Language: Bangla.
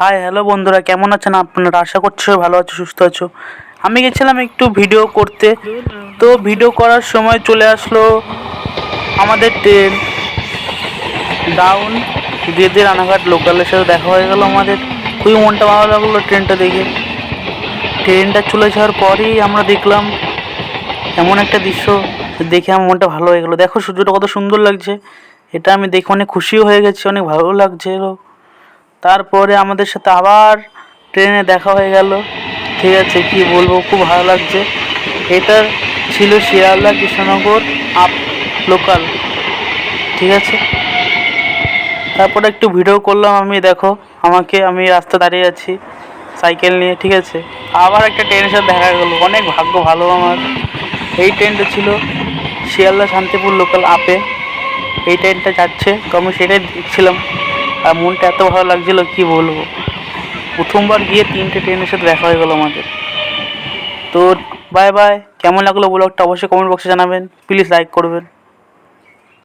হাই হ্যালো বন্ধুরা, কেমন আছেন আপনারা? আশা করছি ভালো আছো, সুস্থ আছো। আমি গেছিলাম একটু ভিডিও করতে। তো ভিডিও করার সময় চলে আসলো আমাদের ট্রেন ডাউন দিয়ে রানাঘাট লোকালের সাথে দেখা হয়ে গেল আমাদের। খুবই মনটা ভালো লাগল ট্রেনটা দেখে। ট্রেনটা চলে যাওয়ার পরেই আমরা দেখলাম এমন একটা দৃশ্য দেখে আমার মনটা ভালো হয়ে গেলো। দেখো সূর্যটা কত সুন্দর লাগছে। এটা আমি দেখে অনেক খুশিও হয়ে গেছি, অনেক ভালো লাগছে। তারপরে আমাদের সাথে আবার ট্রেনে দেখা হয়ে গেল। ঠিক আছে, কি বলব, খুব ভালো লাগছে। এটা ছিল শিয়ালদা কৃষ্ণনগর আপ লোকাল। ঠিক আছে? তারপরে একটু ভিডিও করলাম আমি, দেখো, আমাকে আমি রাস্তা দাঁড়িয়ে আছি, সাইকেল নিয়ে, ঠিক আছে? আবার একটা ট্রেনের সাথে দেখা গেলো, অনেক ভাগ্য ভালো আমার। এই ট্রেনটা ছিল শিয়ালদা শান্তিপুর লোকাল আপে। এই ট্রেনটা যাচ্ছে, তো আমি সেটাই দেখছিলাম। আর মনটা এত ভালো লাগছিল, কি বলব? প্রথমবার গিয়ে তিনটে ট্রেনের সাথে দেখা হয়ে গেলো আমাদের। তো বাই বাই কেমন লাগল ব্লগটা অবশ্যই কমেন্ট বক্সে জানাবেন। প্লিজ লাইক করবেন।